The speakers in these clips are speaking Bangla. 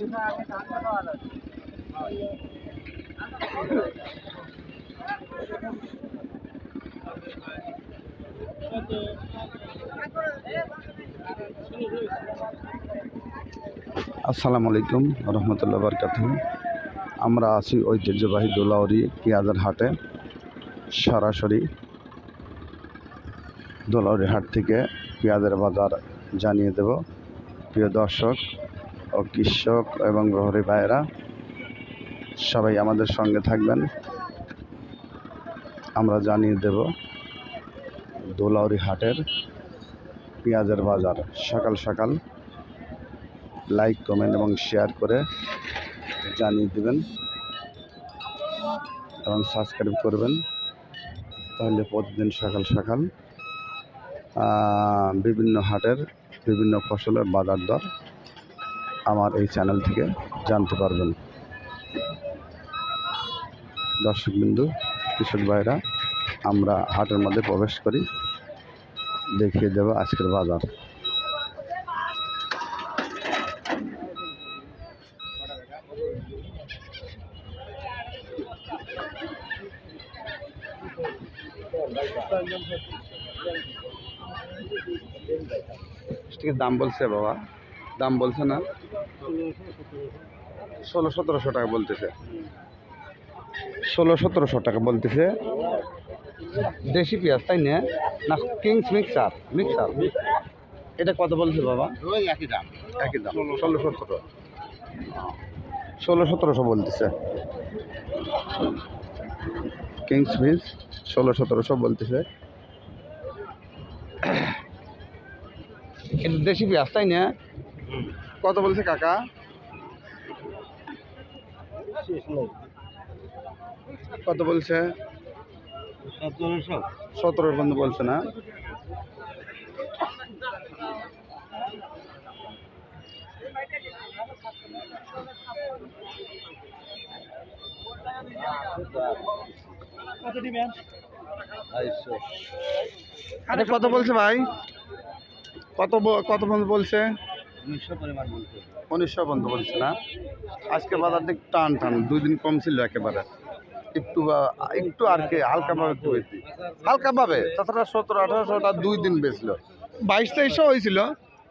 আসসালামু আলাইকুম রহমতুল্লাহ বরকাত আমরা আছি ঐতিহ্যবাহী দোলাউরি পেঁয়াজের হাটে। সরাসরি দোলাউরি হাট থেকে পেঁয়াজের বাজার জানিয়ে দেব। প্রিয় দর্শক ও কৃষক এবং প্রহরী ভাইয়েরা, সবাই আমাদের সঙ্গে থাকবেন। আমরা জানিয়ে দেব দোলাউরি হাটের পেঁয়াজের বাজার সকাল সকাল। লাইক কমেন্ট এবং শেয়ার করে জানিয়ে দেবেন এবং সাবস্ক্রাইব করবেন। তাহলে প্রতিদিন সকাল সকাল বিভিন্ন হাটের বিভিন্ন ফসলের বাজার দর আমার এই চ্যানেল থেকে জানতে পারবেন। দর্শকবিন্দু, কৃষক ভাইরা, আমরা হাটের মধ্যে প্রবেশ করি। দেখিয়ে দেব আজকের বাজার। দাম বলছে বাবা। দাম বলছে না? ষোলো সতেরোশো টাকা বলতেছে। ষোলো সতেরোশো টাকা বলতেছে। দেশি পেঁয়াজ তাই না? না কিংস মিক্সার মিক্সার। এটা কত বলছে বাবা? ওই একই দাম। একই দাম। ষোলো সতেরো। ষোলো সতেরোশো বলতেছে। কিংস মিক্স ষোলো সতেরোশো বলতেছে। এটা দেশি পেঁয়াজ তাই না? কত বলছে কাকা? কত বলছে? সতেরোশো সতেরো পর্যন্ত বলছে না। আরে কত বলছে ভাই? কত কত বলছে? উনিশশো পরিমাণ বলতে? পর্যন্ত বলছে না। আজকে বাজার দিক টান টান দুই দিন কম ছিল একেবারে। একটু একটু আর কি হালকাভাবে একটু বেশি। হালকাভাবে তাছাড়া সতেরো আঠারোশোটা দুই দিন বেচল। বাইশ তেইশশো হয়েছিল।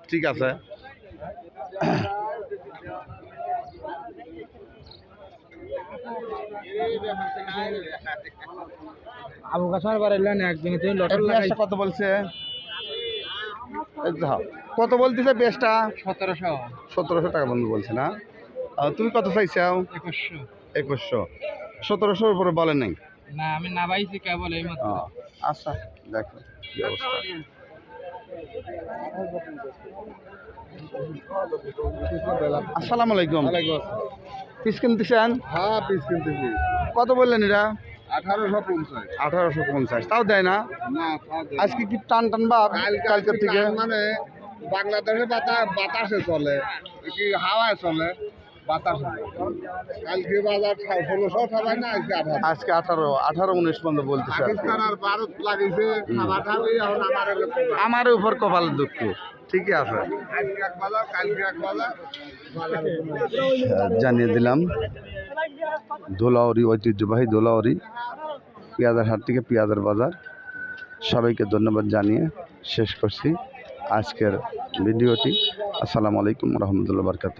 ঠিক আছে। আবু কাসমার বাড়াইলেন একদিনে কত বলছে। কত বলতেছে পেঁয়াজটা সতেরোশো। সতেরোশো টাকা বন্ধু বলছে না? আর তুমি কত চাইছাও? একুশশো। একুশশো। সতেরোশোর উপরে বলে নাই? না আমি না পাইছি কেবল এই মাত্র আচ্ছা দেখো কি অবস্থা। আসসালামু আলাইকুম। পিস কিনতেছেন? হ্যাঁ পিস কিনতেছি। কত বললেন এরা? আঠারোশো পঞ্চাশ। আঠারোশো পঞ্চাশ। তাও দেয় না? না আজকে কি টান টান বা কালকের থেকে? মানে বাংলাদেশে বাতাস বাতাসে চলে কি হাওয়ায় চলে বাতাসে কালকে বাজার ষোলোশো সবাই না আজকে আঠারো। আজকে আঠারো আঠারো উনিশ পর্যন্ত বলতেছে আর পাকিস্তান আর ভারত লাগিয়েছে খাবার খাবি এখন আমার উপর দুঃখ ঠিকই আছে। জানিয়ে দিলাম দোলাউরি ঐতিহ্যবাহী দোলাউরি পেঁয়াজের হাট থেকে পেঁয়াজের বাজার। সবাইকে ধন্যবাদ জানিয়ে শেষ করছি। আজকের ভিডিওটি। আসসালামু আলাইকুম রহমতুল্লাহ বরকাত